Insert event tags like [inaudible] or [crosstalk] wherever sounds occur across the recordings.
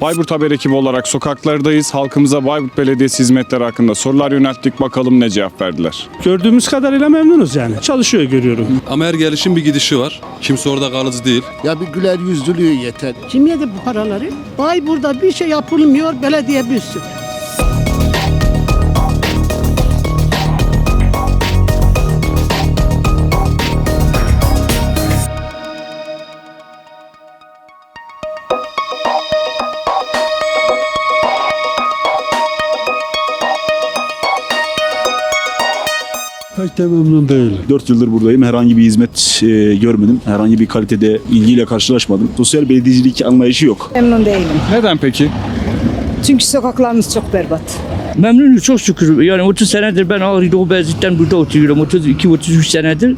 Bayburt Haber ekibi olarak sokaklardayız. Halkımıza Bayburt Belediyesi hizmetleri hakkında sorular yönelttik. Bakalım ne cevap verdiler. Gördüğümüz kadarıyla memnunuz yani. Çalışıyor görüyorum. Ama her gelişin bir gidişi var. Kimse orada kalıcı değil. Ya bir güler yüzlülüğü yeter. Kim yedi bu paraları? Bay burada bir şey yapılmıyor, belediye bir de memnun değilim. 4 yıldır buradayım. Herhangi bir hizmet e, görmedim. Herhangi bir kalitede ilgiyle karşılaşmadım. Sosyal belediyecilik anlayışı yok. Memnun değilim. Neden peki? Çünkü sokaklarımız çok berbat. Memnunum çok şükür. Yani 30 senedir ben Ağrı Doğu Beyazıt'tan burada oturuyorum. 32-33 senedir.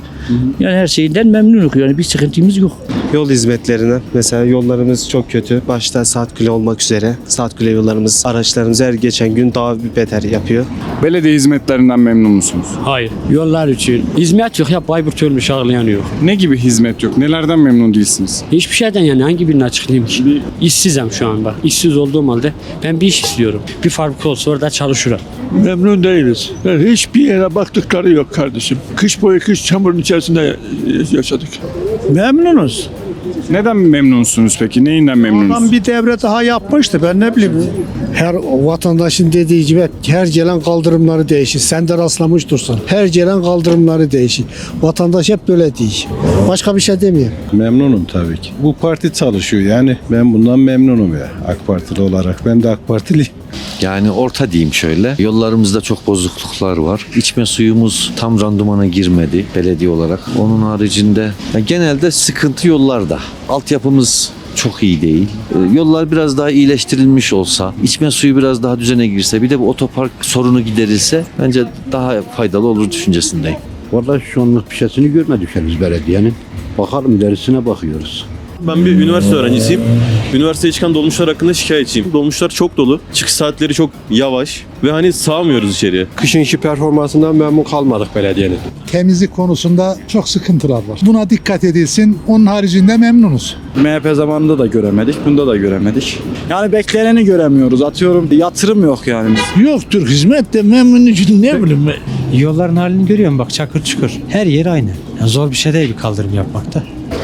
Yani her şeyinden memnunum. Yani bir sıkıntımız yok. Yol hizmetlerine mesela yollarımız çok kötü. Başta saat kule olmak üzere saat kule yollarımız araçlarımız her geçen gün daha bir beter yapıyor. Belediye hizmetlerinden memnun musunuz? Hayır. Yollar için. Hizmet yok ya Bayburt ölmüş ağlayan yok. Ne gibi hizmet yok? Nelerden memnun değilsiniz? Hiçbir şeyden yani hangi birini açıklayayım ki? İşsizim şu an bak. İşsiz olduğum halde ben bir iş istiyorum. Bir fabrika olsa orada çalışırım. Memnun değiliz. Yani hiçbir yere baktıkları yok kardeşim. Kış boyu kış çamurun içerisinde yaşadık. Memnunuz. Neden memnunsunuz peki? Neyinden memnunsunuz? bir devre daha yapmıştı ben ne bileyim. Her vatandaşın dediği gibi her gelen kaldırımları değişir. Sen de rastlamış dursun. Her gelen kaldırımları değişir. Vatandaş hep böyle değil. Başka bir şey demiyor. Memnunum tabii ki. Bu parti çalışıyor yani ben bundan memnunum ya AK Partili olarak. Ben de AK Partiliyim. [laughs] Yani orta diyeyim şöyle. Yollarımızda çok bozukluklar var. İçme suyumuz tam randımana girmedi belediye olarak. Onun haricinde ya genelde sıkıntı yollarda. Altyapımız çok iyi değil. Ee, Yollar biraz daha iyileştirilmiş olsa, içme suyu biraz daha düzene girse, bir de bu otopark sorunu giderilse bence daha faydalı olur düşüncesindeyim. Vallahi şu anlık bir şeysini görmedik henüz belediyenin. Bakalım ilerisine bakıyoruz. Ben bir üniversite öğrencisiyim. Üniversiteye çıkan dolmuşlar hakkında şikayetçiyim. Dolmuşlar çok dolu. Çıkış saatleri çok yavaş ve hani sağmıyoruz içeriye. Kışınki performansından memnun kalmadık belediyenin. Temizlik konusunda çok sıkıntılar var. Buna dikkat edilsin. Onun haricinde memnunuz. MHP zamanında da göremedik. Bunda da göremedik. Yani bekleneni göremiyoruz. Atıyorum yatırım yok yani. Yoktur hizmet de memnun için ne bileyim Yolların halini görüyorum bak çakır çukur. Her yer aynı. Yani zor bir şey değil bir kaldırım yapmakta.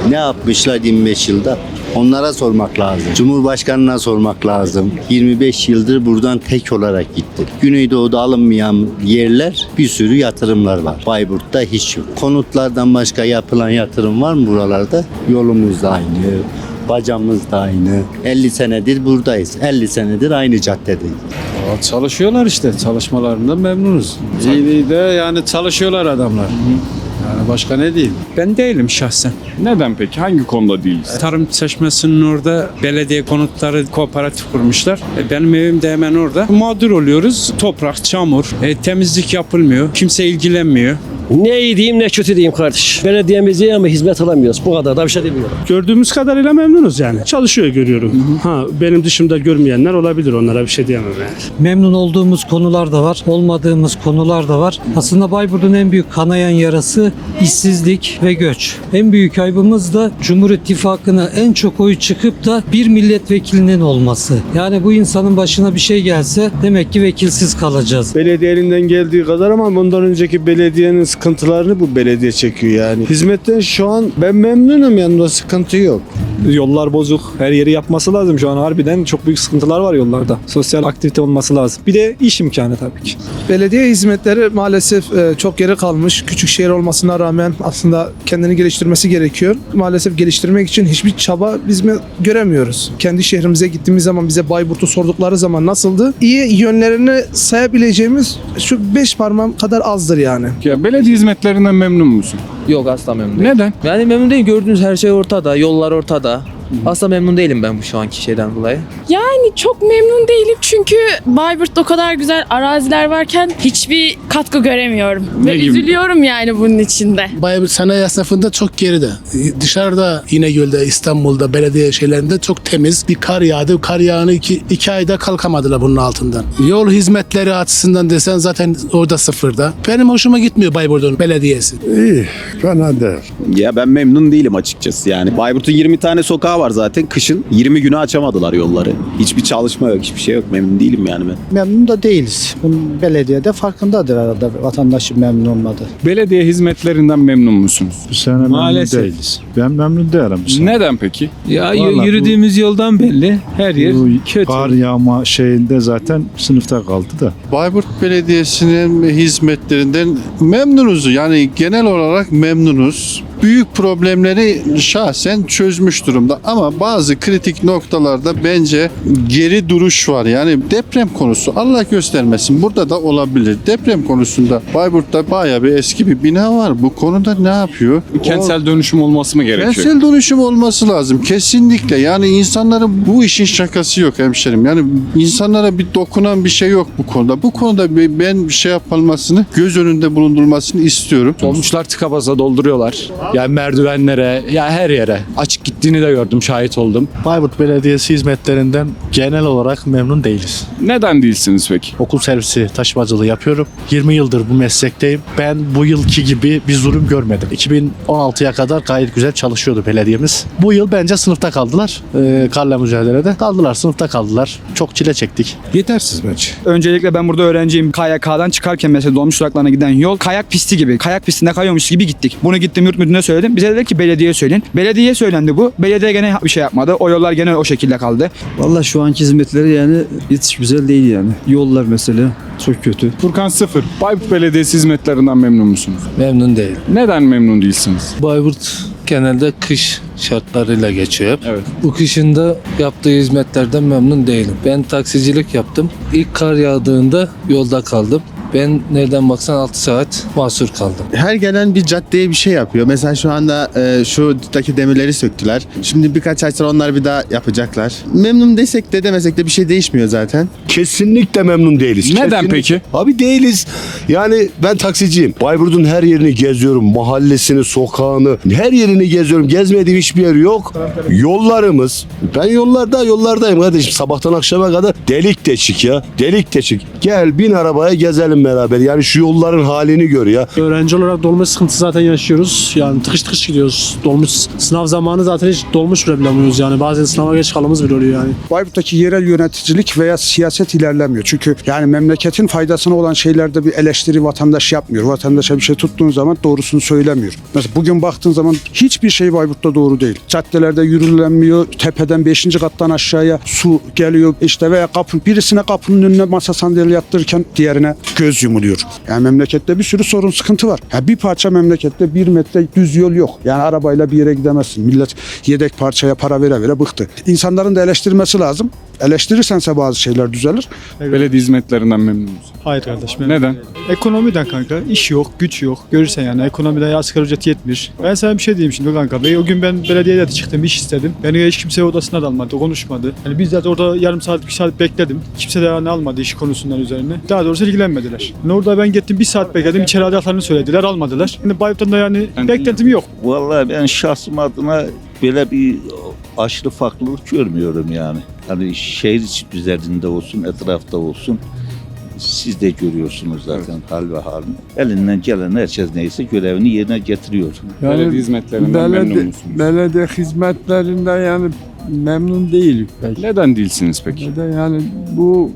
Ne yapmışlar 25 yılda? Onlara sormak lazım. Cumhurbaşkanına sormak lazım. 25 yıldır buradan tek olarak gitti. Güneydoğu'da alınmayan yerler bir sürü yatırımlar var. Bayburt'ta hiç yok. Konutlardan başka yapılan yatırım var mı buralarda? Yolumuz da aynı. Bacamız da aynı. 50 senedir buradayız. 50 senedir aynı caddedeyiz. Çalışıyorlar işte. Çalışmalarından memnunuz. İyi de yani çalışıyorlar adamlar. Yani başka ne diyeyim? Ben değilim şahsen. Neden peki? Hangi konuda değiliz? Tarım çeşmesinin orada belediye konutları kooperatif kurmuşlar. E, benim evim de hemen orada. Mağdur oluyoruz. Toprak, çamur, e, temizlik yapılmıyor. Kimse ilgilenmiyor. Ne iyi diyeyim ne kötü diyeyim kardeş. Belediyemiz iyi ama hizmet alamıyoruz. Bu kadar da bir şey demiyorum. Gördüğümüz kadarıyla memnunuz yani. Çalışıyor görüyorum. Ha benim dışımda görmeyenler olabilir. Onlara bir şey diyemem yani. Memnun olduğumuz konular da var, olmadığımız konular da var. Aslında Bayburt'un en büyük kanayan yarası işsizlik ve göç. En büyük kaybımız da Cumhur İttifakı'na en çok oy çıkıp da bir milletvekilinin olması. Yani bu insanın başına bir şey gelse demek ki vekilsiz kalacağız. Belediye elinden geldiği kadar ama bundan önceki belediyenin sıkıntılarını bu belediye çekiyor yani. Hizmetten şu an ben memnunum yanında sıkıntı yok. Yollar bozuk. Her yeri yapması lazım şu an. Harbiden çok büyük sıkıntılar var yollarda. Sosyal aktivite olması lazım. Bir de iş imkanı tabii ki. Belediye hizmetleri maalesef e, çok geri kalmış. Küçük şehir olmasına rağmen aslında kendini geliştirmesi gerekiyor. Maalesef geliştirmek için hiçbir çaba biz mi göremiyoruz. Kendi şehrimize gittiğimiz zaman bize Bayburt'u sordukları zaman nasıldı? İyi yönlerini sayabileceğimiz şu beş parmağım kadar azdır yani. Ya belediye hizmetlerinden memnun musun? Yok asla memnun değilim. Neden? Yani memnun değil. Gördüğünüz her şey ortada. Yollar ortada. Asla memnun değilim ben bu şu anki şeyden dolayı. Yani çok memnun değilim çünkü Bayburt'ta o kadar güzel araziler varken hiçbir katkı göremiyorum. Ne Ve gibi? üzülüyorum yani bunun içinde. Bayburt sanayi esnafında çok geride. Dışarıda İnegöl'de, İstanbul'da, belediye şeylerinde çok temiz. Bir kar yağdı. Kar yağını iki, iki ayda kalkamadılar bunun altından. Yol hizmetleri açısından desen zaten orada sıfırda. Benim hoşuma gitmiyor Bayburt'un belediyesi. İyi. Fena değil. Ya ben memnun değilim açıkçası yani. Bayburt'un 20 tane sokağı var zaten. Kışın 20 güne açamadılar yolları. Hiçbir çalışma yok, hiçbir şey yok. Memnun değilim yani ben. Memnun da değiliz. Bunun belediye de farkındadır arada vatandaşın memnun olmadığı. Belediye hizmetlerinden memnun musunuz? Bu sene memnun Maalesef. değiliz. Ben memnun değilim bu sene. Neden peki? Ya Vallahi bu- yürüdüğümüz yoldan belli. Her yer Bu kötü. Kar yağma şeyinde zaten sınıfta kaldı da. Bayburt Belediyesi'nin hizmetlerinden memnunuz. Yani genel olarak memnunuz. Büyük problemleri şahsen çözmüş durumda ama bazı kritik noktalarda bence geri duruş var. Yani deprem konusu Allah göstermesin burada da olabilir. Deprem konusunda Bayburt'ta bayağı bir eski bir bina var. Bu konuda ne yapıyor? Kentsel dönüşüm olması mı gerekiyor? Kentsel dönüşüm olması lazım. Kesinlikle. Yani insanların bu işin şakası yok hemşerim. Yani insanlara bir dokunan bir şey yok bu konuda. Bu konuda bir- ben bir şey yapılmasını, göz önünde bulundurulmasını istiyorum. Dolmuşlar tıka basa dolduruyorlar. Yani merdivenlere, ya her yere. Açık gittiğini de gördüm, şahit oldum. Bayburt Belediyesi hizmetlerinden genel olarak memnun değiliz. Neden değilsiniz peki? Okul servisi taşımacılığı yapıyorum. 20 yıldır bu meslekteyim. Ben bu yılki gibi bir zulüm görmedim. 2016'ya kadar gayet güzel çalışıyordu belediyemiz. Bu yıl bence sınıfta kaldılar. Ee, karla mücadelede. Kaldılar, sınıfta kaldılar. Çok çile çektik. Yetersiz bence. Öncelikle ben burada öğrenciyim. KYK'dan çıkarken mesela dolmuş duraklarına giden yol kayak pisti gibi. Kayak pistinde kayıyormuş gibi gittik. Bunu gittim yurt müdürüne söyledim. Bize dedi ki belediye söyleyin. Belediyeye söylendi bu. Belediye gene bir şey yapmadı. O yollar gene o şekilde kaldı. Valla şu anki hizmetleri yani hiç güzel değil yani. Yollar mesela çok kötü. Furkan Sıfır. Bayburt Belediyesi hizmetlerinden memnun musunuz? Memnun değil. Neden memnun değilsiniz? Bayburt genelde kış şartlarıyla geçiyor hep. Evet. Bu kışında yaptığı hizmetlerden memnun değilim. Ben taksicilik yaptım. İlk kar yağdığında yolda kaldım. Ben nereden baksan 6 saat mahsur kaldım. Her gelen bir caddeye bir şey yapıyor. Mesela şu anda e, şuradaki demirleri söktüler. Şimdi birkaç ay sonra onlar bir daha yapacaklar. Memnun desek de demesek de bir şey değişmiyor zaten. Kesinlikle memnun değiliz. Neden peki? Abi değiliz. Yani ben taksiciyim. Bayburt'un her yerini geziyorum. Mahallesini, sokağını, her yerini geziyorum. Gezmediğim hiçbir yer yok. Yollarımız. Ben yollarda yollardayım kardeşim. Sabahtan akşama kadar delik deşik ya. Delik deşik. Gel bin arabaya gezelim beraber. Yani şu yolların halini gör ya. Öğrenci olarak dolmuş sıkıntı zaten yaşıyoruz. Yani tıkış tıkış gidiyoruz. Dolmuş sınav zamanı zaten hiç dolmuş bile bulamıyoruz yani. Bazen sınava geç kalmamız bile oluyor yani. Bayburt'taki yerel yöneticilik veya siyaset ilerlemiyor. Çünkü yani memleketin faydasına olan şeylerde bir eleştiri vatandaş yapmıyor. Vatandaşa bir şey tuttuğun zaman doğrusunu söylemiyor. Mesela bugün baktığın zaman hiçbir şey Bayburt'ta doğru değil. Caddelerde yürülenmiyor. Tepeden 5. kattan aşağıya su geliyor. İşte veya kapı birisine kapının önüne masa sandalye yaptırırken diğerine göz yumuluyor. Yani memlekette bir sürü sorun sıkıntı var. Ya bir parça memlekette bir metre düz yol yok. Yani arabayla bir yere gidemezsin. Millet yedek parçaya para vere vere bıktı. İnsanların da eleştirmesi lazım. Eleştirirsense bazı şeyler düzelir. Belediye hizmetlerinden memnun musunuz? Hayır kardeşim. Neden? Ekonomiden kanka. iş yok, güç yok. Görürsen yani ekonomide asgari ücret yetmiş. Ben sana bir şey diyeyim şimdi kanka. Ve o gün ben belediyede de çıktım, iş istedim. Beni hiç kimse odasına da almadı, konuşmadı. Yani bizzat orada yarım saat, bir saat bekledim. Kimse de yani almadı iş konusundan üzerine. Daha doğrusu ilgilenmediler. Yani orada ben gittim bir saat bekledim. İçeri adaklarını söylediler, almadılar. Şimdi Bayburt'tan da yani beklentim yok. Vallahi ben şahsım adına böyle bir aşırı farklılık görmüyorum yani. Hani şehir içi üzerinde olsun, etrafta olsun. Siz de görüyorsunuz zaten hal ve halini. Elinden gelen herkes neyse görevini yerine getiriyor. Belediye hizmetlerinden memnun musunuz? belediye hizmetlerinden yani memnun değilim. Neden değilsiniz peki? Neden yani bu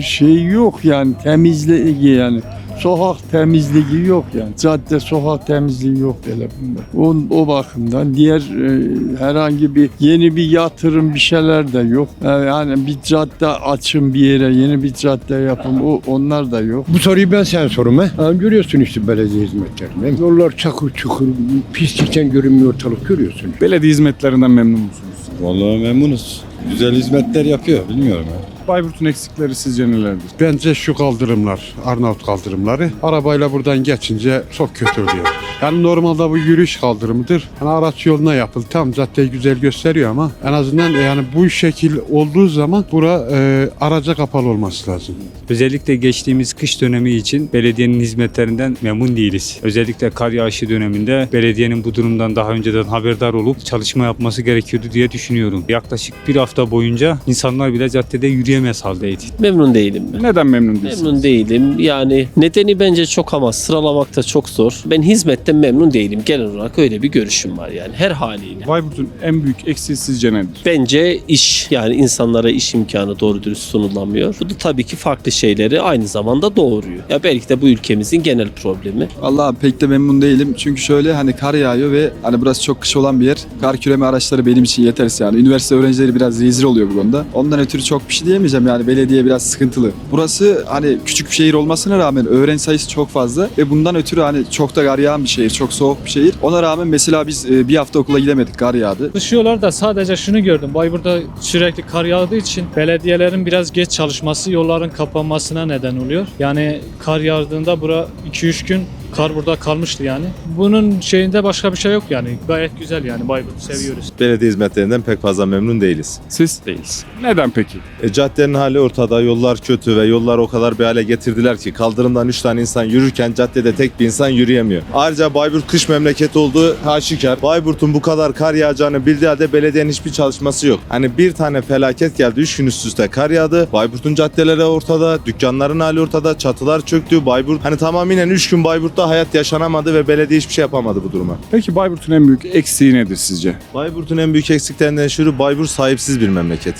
şey yok yani temizliği yani. Sokak temizliği yok yani. Cadde sokak temizliği yok böyle bunda. O, o bakımdan diğer e, herhangi bir yeni bir yatırım bir şeyler de yok. E, Yani bir cadde açın bir yere yeni bir cadde yapın o onlar da yok. Bu soruyu ben sen sorum ha. Ha, Görüyorsun işte belediye hizmetlerini. Yollar çakır çukur, pislikten görünmüyor ortalık görüyorsun. Belediye hizmetlerinden memnun musunuz? Vallahi memnunuz. Güzel hizmetler yapıyor. Bilmiyorum ya. Bayburt'un eksikleri sizce nelerdir? Bence şu kaldırımlar, Arnavut kaldırımları arabayla buradan geçince çok kötü oluyor. Yani normalde bu yürüyüş kaldırımıdır. Yani araç yoluna yapıldı. Tam caddeyi güzel gösteriyor ama en azından yani bu şekil olduğu zaman bura e, araca kapalı olması lazım. Özellikle geçtiğimiz kış dönemi için belediyenin hizmetlerinden memnun değiliz. Özellikle kar yağışı döneminde belediyenin bu durumdan daha önceden haberdar olup çalışma yapması gerekiyordu diye düşünüyorum. Yaklaşık bir hafta boyunca insanlar bile caddede yürüyemez haldeydi. Memnun değilim ben. Neden memnun değilsiniz? Memnun değilim. Yani nedeni bence çok ama sıralamakta çok zor. Ben hizmet hizmetten memnun değilim. Genel olarak öyle bir görüşüm var yani her haliyle. Bayburt'un en büyük eksiği sizce nedir? Bence iş yani insanlara iş imkanı doğru dürüst sunulamıyor. Bu da tabii ki farklı şeyleri aynı zamanda doğuruyor. Ya belki de bu ülkemizin genel problemi. Vallahi pek de memnun değilim. Çünkü şöyle hani kar yağıyor ve hani burası çok kış olan bir yer. Kar küreme araçları benim için yetersiz yani. Üniversite öğrencileri biraz rezil oluyor bu konuda. Ondan ötürü çok bir şey diyemeyeceğim yani belediye biraz sıkıntılı. Burası hani küçük bir şehir olmasına rağmen öğrenci sayısı çok fazla ve bundan ötürü hani çok da kar yağan bir şehir, çok soğuk bir şehir. Ona rağmen mesela biz e, bir hafta okula gidemedik kar yağdı. Dışıyorlar da sadece şunu gördüm. Bayburt'ta sürekli kar yağdığı için belediyelerin biraz geç çalışması yolların kapanmasına neden oluyor. Yani kar yağdığında bura 2-3 gün kar burada kalmıştı yani. Bunun şeyinde başka bir şey yok yani. Gayet güzel yani Bayburt'u seviyoruz. Belediye hizmetlerinden pek fazla memnun değiliz. Siz değiliz. Neden peki? E, caddenin hali ortada, yollar kötü ve yollar o kadar bir hale getirdiler ki kaldırımdan 3 tane insan yürürken caddede tek bir insan yürüyemiyor. Ayrıca Bayburt kış memleketi olduğu aşikar. Bayburt'un bu kadar kar yağacağını bildiği halde belediyenin hiçbir çalışması yok. Hani bir tane felaket geldi, 3 gün üst üste kar yağdı. Bayburt'un caddeleri ortada, dükkanların hali ortada, çatılar çöktü. Bayburt hani tamamen 3 gün Bayburt'ta hayat yaşanamadı ve belediye hiçbir şey yapamadı bu duruma. Peki Bayburt'un en büyük eksiği nedir sizce? Bayburt'un en büyük eksiklerinden şu Bayburt sahipsiz bir memleket.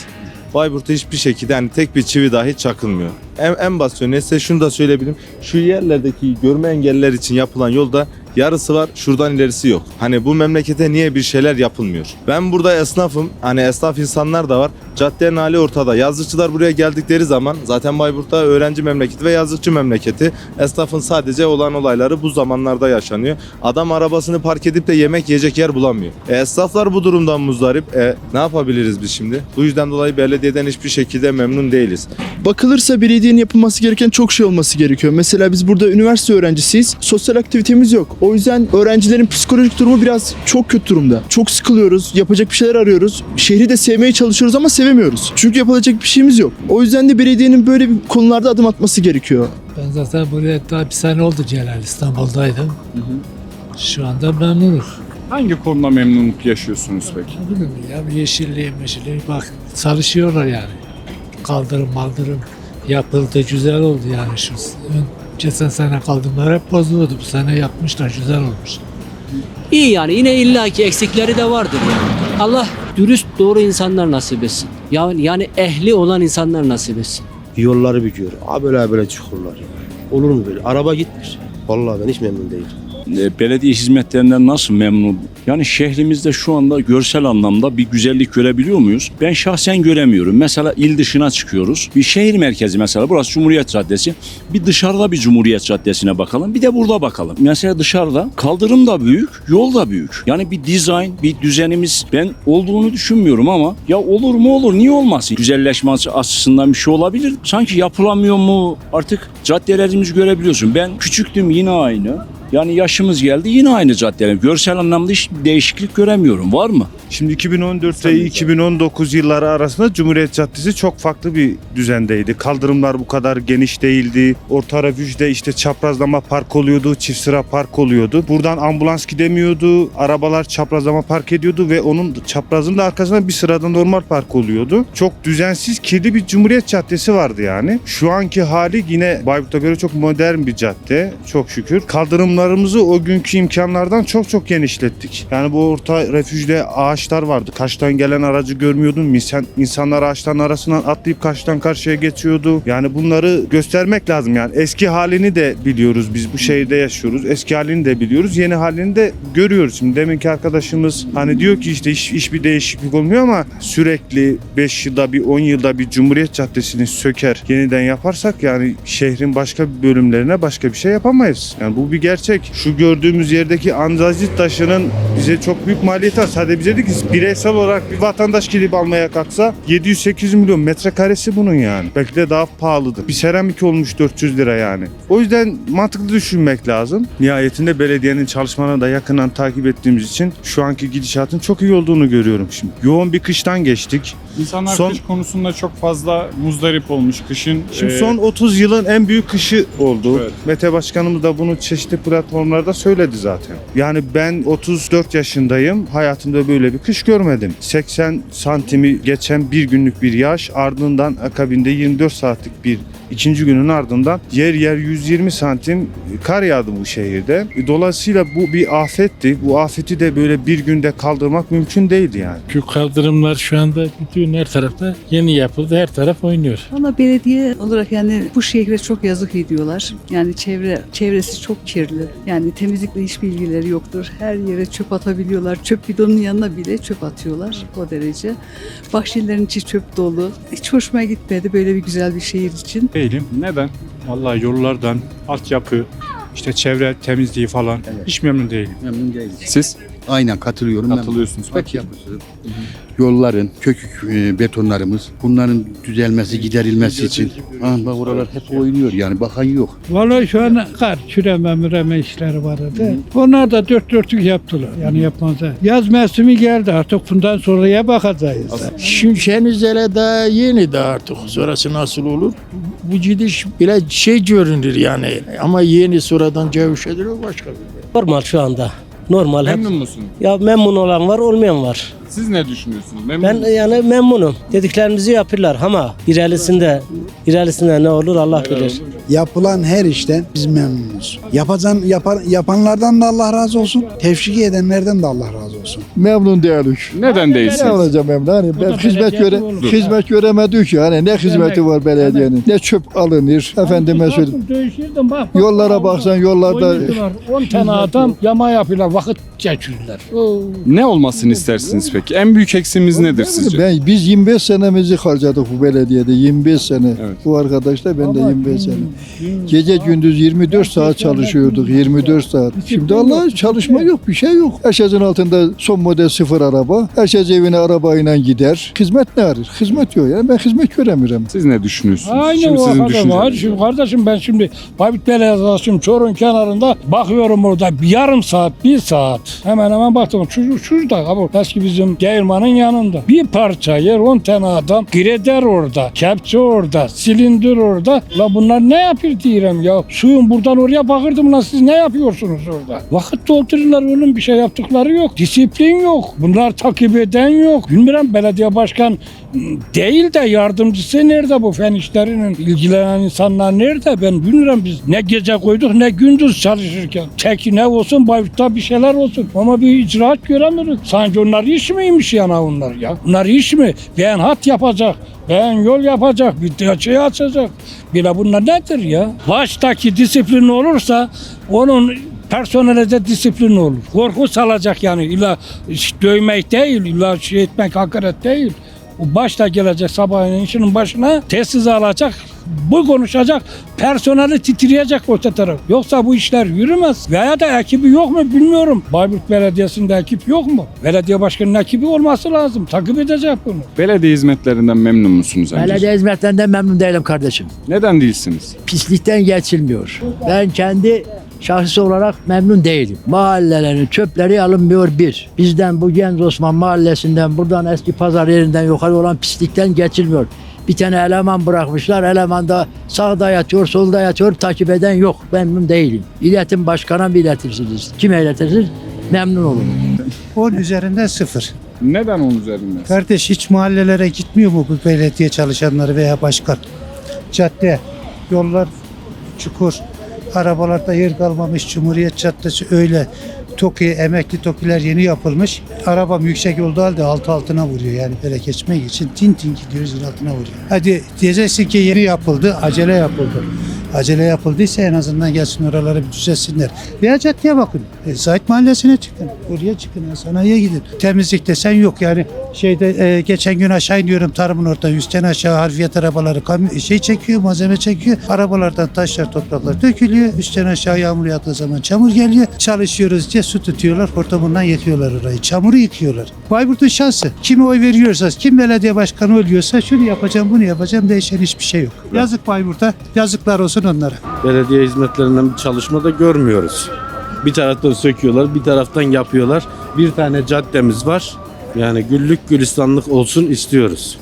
Bayburt'ta hiçbir şekilde hani tek bir çivi dahi çakılmıyor. En, en basit örneği size şunu da söyleyebilirim. Şu yerlerdeki görme engelliler için yapılan yolda yarısı var şuradan ilerisi yok. Hani bu memlekete niye bir şeyler yapılmıyor? Ben burada esnafım. Hani esnaf insanlar da var. Caddenin hali ortada. Yazlıkçılar buraya geldikleri zaman zaten Bayburt'ta öğrenci memleketi ve yazlıkçı memleketi. Esnafın sadece olan olayları bu zamanlarda yaşanıyor. Adam arabasını park edip de yemek yiyecek yer bulamıyor. E, esnaflar bu durumdan muzdarip. E, ne yapabiliriz biz şimdi? Bu yüzden dolayı belediyeden hiçbir şekilde memnun değiliz. Bakılırsa belediyenin yapılması gereken çok şey olması gerekiyor. Mesela biz burada üniversite öğrencisiyiz. Sosyal aktivitemiz yok. O yüzden öğrencilerin psikolojik durumu biraz çok kötü durumda. Çok sıkılıyoruz. Yapacak bir şeyler arıyoruz. Şehri de sevmeye çalışıyoruz ama sevemiyoruz. Çünkü yapılacak bir şeyimiz yok. O yüzden de belediyenin böyle bir konularda adım atması gerekiyor. Ben zaten buraya daha bir sene oldu Celal İstanbul'daydım. Şu anda memnunum. Hangi konuda memnunluk yaşıyorsunuz peki? Ne bileyim ya yeşilliği meşilliği bak çalışıyorlar yani. Kaldırım maldırım yapıldı güzel oldu yani şu geçen sene kaldırımlar hep bozuldu bu sene yapmışlar güzel olmuş. İyi yani yine illaki eksikleri de vardır yani. Allah dürüst doğru insanlar nasip etsin. Yani, yani ehli olan insanlar nasip etsin. Yolları büküyor. Ha böyle böyle çukurlar. Olur mu böyle? Araba gitmiş. Vallahi ben hiç memnun değilim. E, belediye hizmetlerinden nasıl memnun? Yani şehrimizde şu anda görsel anlamda bir güzellik görebiliyor muyuz? Ben şahsen göremiyorum. Mesela il dışına çıkıyoruz. Bir şehir merkezi mesela burası Cumhuriyet Caddesi. Bir dışarıda bir Cumhuriyet Caddesi'ne bakalım. Bir de burada bakalım. Mesela dışarıda kaldırım da büyük, yol da büyük. Yani bir dizayn, bir düzenimiz ben olduğunu düşünmüyorum ama ya olur mu olur niye olmasın? Güzelleşmesi açısından bir şey olabilir. Sanki yapılamıyor mu? Artık caddelerimizi görebiliyorsun. Ben küçüktüm yine aynı. Yani yaşımız geldi yine aynı caddeler. Görsel anlamda hiç değişiklik göremiyorum. Var mı? Şimdi 2014 ile 2019 yılları arasında Cumhuriyet Caddesi çok farklı bir düzendeydi. Kaldırımlar bu kadar geniş değildi. Orta refüjde işte çaprazlama park oluyordu, çift sıra park oluyordu. Buradan ambulans gidemiyordu, arabalar çaprazlama park ediyordu ve onun çaprazın da arkasında bir sırada normal park oluyordu. Çok düzensiz, kirli bir Cumhuriyet Caddesi vardı yani. Şu anki hali yine Bayburt'a göre çok modern bir cadde çok şükür. Kaldırımlarımızı o günkü imkanlardan çok çok genişlettik. Yani bu orta refüjde ağaçlar vardı. Kaçtan gelen aracı görmüyordun. İnsan, insanlar ağaçların arasından atlayıp karşıdan karşıya geçiyordu. Yani bunları göstermek lazım. Yani eski halini de biliyoruz biz bu şehirde yaşıyoruz. Eski halini de biliyoruz. Yeni halini de görüyoruz. Şimdi deminki arkadaşımız hani diyor ki işte hiç, hiçbir değişiklik olmuyor ama sürekli 5 yılda bir 10 yılda bir Cumhuriyet Caddesi'ni söker yeniden yaparsak yani şehrin başka bir bölümlerine başka bir şey yapamayız. Yani bu bir gerçek. Şu gördüğümüz yerdeki andazit taşının bize çok büyük maliyeti var. Sadece bize değil ki bireysel olarak bir vatandaş gidip almaya kalksa 700-800 milyon metrekaresi bunun yani. Belki de daha pahalıdır. Bir seramik olmuş 400 lira yani. O yüzden mantıklı düşünmek lazım. Nihayetinde belediyenin çalışmalarını da yakından takip ettiğimiz için şu anki gidişatın çok iyi olduğunu görüyorum şimdi. Yoğun bir kıştan geçtik. İnsanlar Son- kış konusunda çok fazla muzdarip olmuş. Kışın Şimdi e, son 30 yılın en büyük kışı oldu. Evet. Mete Başkanımız da bunu çeşitli platformlarda söyledi zaten. Yani ben 34 yaşındayım. Hayatımda böyle bir kış görmedim. 80 santimi geçen bir günlük bir yağış ardından akabinde 24 saatlik bir ikinci günün ardından yer yer 120 santim kar yağdı bu şehirde. Dolayısıyla bu bir afetti. Bu afeti de böyle bir günde kaldırmak mümkün değildi yani. Şu kaldırımlar şu anda bütün her tarafta yeni yapıldı. Her taraf oynuyor. Valla belediye olarak yani bu şehre çok yazık ediyorlar. Yani çevre çevresi çok kirli. Yani temizlikle hiçbir ilgileri yoktur. Her yere çöp atabiliyorlar. Çöp bidonun yanına bile çöp atıyorlar o derece. Bahçelerin içi çöp dolu. Hiç hoşuma gitmedi böyle bir güzel bir şehir için. Değilim. Neden? Vallahi yollardan, altyapı, işte çevre temizliği falan hiç memnun değilim. Memnun değilim. Siz? Aynen katılıyorum. Katılıyorsunuz. Peki. Yolların, kökük e, betonlarımız bunların düzelmesi, giderilmesi için. Ha, bak oralar hep oynuyor yani bakan yok. Vallahi şu an kar, çüreme müreme işleri vardı. Onlar da dört dörtlük yaptılar. Yani yapmazlar. Yaz mevsimi geldi artık bundan sonraya bakacağız. Şimdi henüz daha yeni de artık. Sonrası nasıl olur? Bu gidiş bile şey görünür yani. Ama yeni sonradan cevşedir o başka bir şey. Normal şu anda. Normal. Memnun musunuz? Ya memnun olan var, olmayan var. Siz ne düşünüyorsunuz? Memnun Ben musunuz? yani memnunum. Dediklerimizi yapıyorlar ama ilerisinde, ilerisinde ne olur Allah bilir. Yapılan her işten biz memnunuz. Yapacağın, yapan, yapanlardan da Allah razı olsun. Tevşik edenlerden de Allah razı olsun. Memnun değilim. Neden değilsiniz? Ne olacağım memnun? Hani ben hizmet göre hizmet göremedik ki. Hani ne hizmeti var belediyenin? Ne çöp alınır? Efendime söyleyeyim. Değişirdim bak. Yollara baksan yollarda 10 tane adam yama yapıyorlar. Vakit geçirirler. Ne olmasını istersiniz peki? En büyük eksiğimiz nedir sizce? ben biz 25 senemizi harcadık bu belediyede 25 sene. Bu arkadaş da ben de 25 sene. Gece gündüz 24 saat çalışıyorduk 24 saat. Şimdi Allah çalışma yok bir şey yok. Herkesin altında son model sıfır araba. Herkes evine arabayla gider. Hizmet ne arır? Hizmet yok yani ben hizmet göremiyorum. Siz ne düşünüyorsunuz? Aynı Şimdi o sizin kadar var. düşünceniz. Şimdi kardeşim ben şimdi Babit Belediyesi'nin Çorun kenarında bakıyorum orada bir yarım saat, bir saat. Hemen hemen baktım. Şu, şurada abi, eski bizim Geyrman'ın yanında. Bir parça yer 10 tane adam. Greder orada, kepçe orada, silindir orada. La bunlar ne yapıyor diyorum ya. Suyun buradan oraya bakırdım lan siz ne yapıyorsunuz orada? Vakit dolduruyorlar oğlum bir şey yaptıkları yok. Disiplin yok. Bunlar takip eden yok. Bilmiyorum belediye başkan değil de yardımcısı nerede bu fen işlerinin ilgilenen insanlar nerede ben bilmiyorum biz ne gece koyduk ne gündüz çalışırken tek ne olsun Bayburt'ta bir şeyler olsun ama bir icraat göremiyoruz sanki onlar iş miymiş yana onlar ya onlar iş mi ben hat yapacak ben yol yapacak bir şey açacak bile bunlar nedir ya baştaki disiplin olursa onun personele de disiplin olur. Korku salacak yani. İlla dövmek değil, illa şey etmek hakaret değil. Başta gelecek sabahın işinin başına tesis alacak, bu konuşacak, personeli titreyecek o taraf. Yoksa bu işler yürümez. Veya da ekibi yok mu bilmiyorum. Bayburt Belediyesi'nde ekip yok mu? Belediye başkanının ekibi olması lazım. Takip edecek bunu. Belediye hizmetlerinden memnun musunuz? Belediye hizmetlerinden memnun değilim kardeşim. Neden değilsiniz? Pislikten geçilmiyor. Ben kendi şahsi olarak memnun değilim. Mahallelerin çöpleri alınmıyor bir. Bizden bu Genç Osman mahallesinden buradan eski pazar yerinden yukarı olan pislikten geçilmiyor. Bir tane eleman bırakmışlar. Eleman da sağda yatıyor, solda yatıyor. Takip eden yok. Memnun değilim. İletim başkana mı iletirsiniz? Kime iletirsiniz? Memnun olun. 10 üzerinden sıfır. Neden onun üzerinde? Kardeş hiç mahallelere gitmiyor mu bu belediye çalışanları veya başkan? Cadde, yollar çukur, arabalarda yer kalmamış, Cumhuriyet Caddesi öyle. TOKİ, emekli TOKİ'ler yeni yapılmış. Arabam yüksek yolda halde altı altına vuruyor yani böyle geçmek için tin tin gidiyoruz altına vuruyor. Hadi diyeceksin ki yeni yapıldı, acele yapıldı. Acele yapıldıysa en azından gelsin oraları bir düzelsinler. Veya caddeye bakın. E, Zahit Mahallesi'ne çıkın. Oraya çıkın. ya, Sanayiye gidin. Temizlik desen yok yani. Şeyde e, geçen gün aşağı iniyorum tarımın orada. Üstten aşağı harfiyat arabaları şey çekiyor, malzeme çekiyor. Arabalardan taşlar, topraklar dökülüyor. Üstten aşağı yağmur yağdığı zaman çamur geliyor. Çalışıyoruz diye su tutuyorlar. Hortumundan yetiyorlar orayı. Çamuru yıkıyorlar. Bayburt'un şansı. Kime oy veriyorsa, kim belediye başkanı oluyorsa şunu yapacağım, bunu yapacağım. Değişen hiçbir şey yok. Yazık Bayburt'a. Yazıklar olsun onlara. Belediye hizmetlerinden bir çalışma da görmüyoruz. Bir taraftan söküyorlar, bir taraftan yapıyorlar. Bir tane caddemiz var. Yani güllük gülistanlık olsun istiyoruz.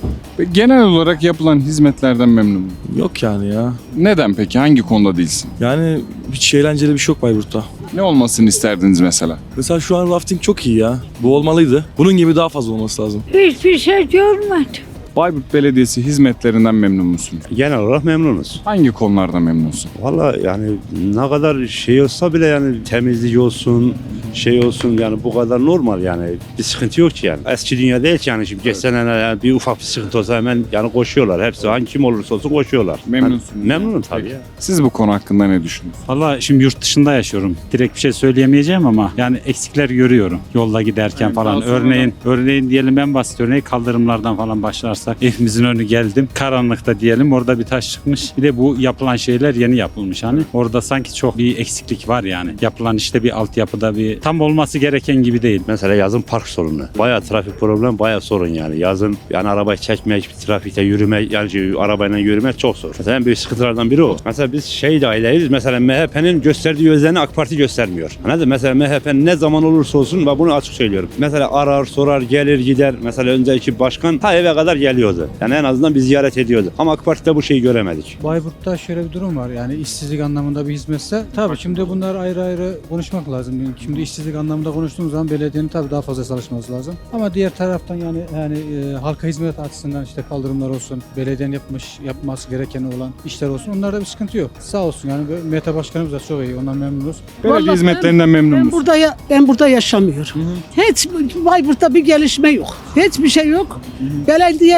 Genel olarak yapılan hizmetlerden memnun Yok yani ya. Neden peki? Hangi konuda değilsin? Yani hiç eğlenceli bir şey yok Bayburt'ta. Ne olmasını isterdiniz mesela? Mesela şu an rafting çok iyi ya. Bu olmalıydı. Bunun gibi daha fazla olması lazım. Hiçbir şey görmedim. Bayburt Belediyesi hizmetlerinden memnun musun? Genel olarak memnunuz. Hangi konularda memnunsun? Valla yani ne kadar şey olsa bile yani temizlik olsun, şey olsun yani bu kadar normal yani. Bir sıkıntı yok ki yani. Eski dünya değil ki yani şimdi geçen sene yani bir ufak bir sıkıntı olsa hemen yani koşuyorlar. Hepsi hangi kim olursa olsun koşuyorlar. Memnunsun. Ben memnunum tabii ya. Siz bu konu hakkında ne düşünüyorsunuz? Valla şimdi yurt dışında yaşıyorum. Direkt bir şey söyleyemeyeceğim ama yani eksikler görüyorum yolda giderken Yani falan. Örneğin örneğin diyelim en basit örneği kaldırımlardan falan başlarsak evimizin önü geldim. Karanlıkta diyelim orada bir taş çıkmış. Bir de bu yapılan şeyler yeni yapılmış hani. Orada sanki çok bir eksiklik var yani. Yapılan işte bir altyapıda bir tam olması gereken gibi değil. Mesela yazın park sorunu. Bayağı trafik problem, bayağı sorun yani. Yazın yani arabayı çekmek, trafikte yürüme, yani şey, arabayla yürümek çok zor. Mesela en büyük sıkıntılardan biri o. Mesela biz şey dahileyiz. Mesela MHP'nin gösterdiği özeni AK Parti göstermiyor. Anladın? Mesela MHP ne zaman olursa olsun ve bunu açık söylüyorum. Mesela arar, sorar, gelir, gider. Mesela önceki başkan ta eve kadar geliyordu. Yani en azından bir ziyaret ediyordu. Ama AK Parti'de bu şeyi göremedik. Bayburt'ta şöyle bir durum var yani işsizlik anlamında bir hizmetse tabii şimdi bunlar ayrı ayrı konuşmak lazım. Şimdi işsizlik anlamında konuştuğumuz zaman belediyenin tabii daha fazla çalışması lazım. Ama diğer taraftan yani yani e, halka hizmet açısından işte kaldırımlar olsun, belediyenin yapmış yapması gereken olan işler olsun onlarda bir sıkıntı yok. Sağ olsun yani Mete Başkanımız da çok iyi ondan memnunuz. Belediye Vallahi hizmetlerinden memnun Ben musun? burada ya, ben burada yaşamıyorum. Hiç Bayburt'ta bir gelişme yok. Hiçbir şey yok.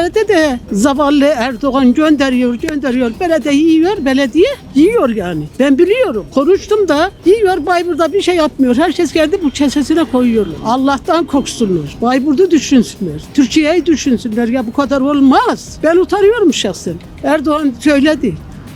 Belediyede de zavallı Erdoğan gönderiyor, gönderiyor. Belediye yiyor, belediye yiyor yani. Ben biliyorum. Konuştum da yiyor Bayburt'ta bir şey yapmıyor. Herkes geldi bu kesesine koyuyor. Allah'tan korksunlar. Bayburt'u düşünsünler. Türkiye'yi düşünsünler. Ya bu kadar olmaz. Ben utanıyorum şahsen. Erdoğan söyledi.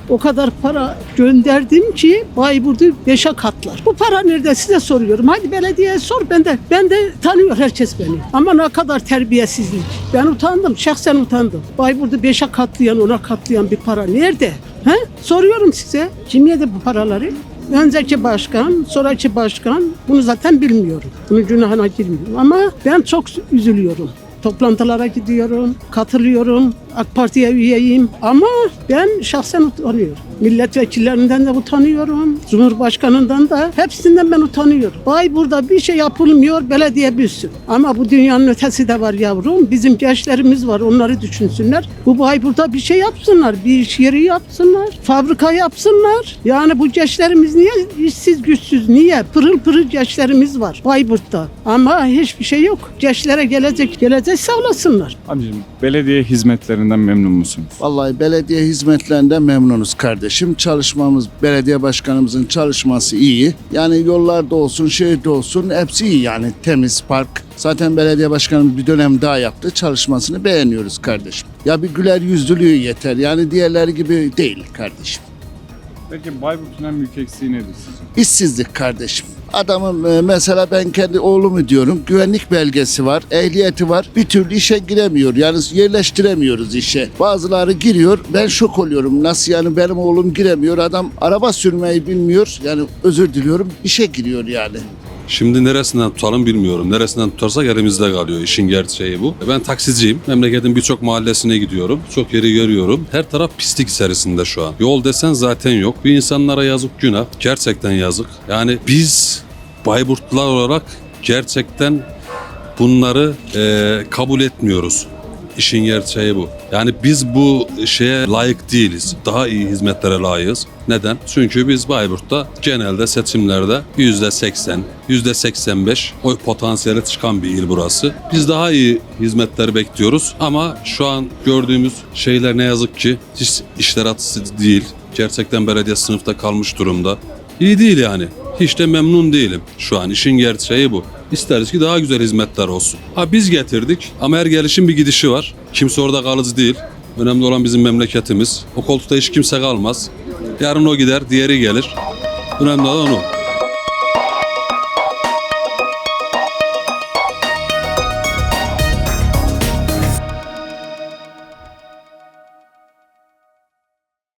O kadar para gönderdim ki Bayburt'u beşe katlar. Bu para nerede size soruyorum. Hadi belediyeye sor ben de ben de tanıyor herkes beni. Ama ne kadar terbiyesizlik. Ben utandım. Şahsen utandım. Bayburt'u beşe katlayan ona katlayan bir para nerede? He? Soruyorum size. Kim yedi bu paraları? Önceki başkan, sonraki başkan bunu zaten bilmiyorum. Bunun günahına girmiyorum. Ama ben çok üzülüyorum. Toplantılara gidiyorum, katılıyorum. AK Parti'ye üyeyim ama ben şahsen utanıyorum. Milletvekillerinden de utanıyorum. Cumhurbaşkanından da hepsinden ben utanıyorum. Vay burada bir şey yapılmıyor belediye bilsin. Ama bu dünyanın ötesi de var yavrum. Bizim gençlerimiz var onları düşünsünler. Bu Bayburt'ta bir şey yapsınlar. Bir iş yeri yapsınlar. Fabrika yapsınlar. Yani bu gençlerimiz niye işsiz güçsüz? Niye? Pırıl pırıl gençlerimiz var Bayburt'ta. Ama hiçbir şey yok. Gençlere gelecek gelecek sağlasınlar. Amcim belediye hizmetlerinden memnun musunuz? Vallahi belediye hizmetlerinden memnunuz kardeşim. Çalışmamız, belediye başkanımızın çalışması iyi. Yani yollarda olsun, şehirde olsun hepsi iyi yani. Temiz park. Zaten belediye başkanımız bir dönem daha yaptı. Çalışmasını beğeniyoruz kardeşim. Ya bir güler yüzlülüğü yeter. Yani diğerleri gibi değil kardeşim. Peki Bayburt'un en büyük eksiği nedir sizce? İşsizlik kardeşim. Adamın e, mesela ben kendi oğlumu diyorum güvenlik belgesi var, ehliyeti var. Bir türlü işe giremiyor. Yani yerleştiremiyoruz işe. Bazıları giriyor. Ben şok oluyorum. Nasıl yani benim oğlum giremiyor. Adam araba sürmeyi bilmiyor. Yani özür diliyorum. işe giriyor yani. Şimdi neresinden tutalım bilmiyorum. Neresinden tutarsak elimizde kalıyor. İşin gerçeği bu. Ben taksiciyim. Memleketin birçok mahallesine gidiyorum. Çok yeri görüyorum. Her taraf pislik içerisinde şu an. Yol desen zaten yok. Bir insanlara yazık günah. Gerçekten yazık. Yani biz Bayburtlular olarak gerçekten bunları eee, kabul etmiyoruz. İşin gerçeği bu. Yani biz bu şeye layık değiliz. Daha iyi hizmetlere layığız. Neden? Çünkü biz Bayburt'ta genelde seçimlerde %80, %85 oy potansiyeli çıkan bir il burası. Biz daha iyi hizmetler bekliyoruz ama şu an gördüğümüz şeyler ne yazık ki hiç işler atısı değil. Gerçekten belediye sınıfta kalmış durumda. İyi değil yani. Hiç de memnun değilim. Şu an işin gerçeği bu. İsteriz ki daha güzel hizmetler olsun. Ha biz getirdik ama her gelişin bir gidişi var. Kimse orada kalıcı değil. Önemli olan bizim memleketimiz. O koltukta hiç kimse kalmaz. Yarın o gider, diğeri gelir. Önemli olan o.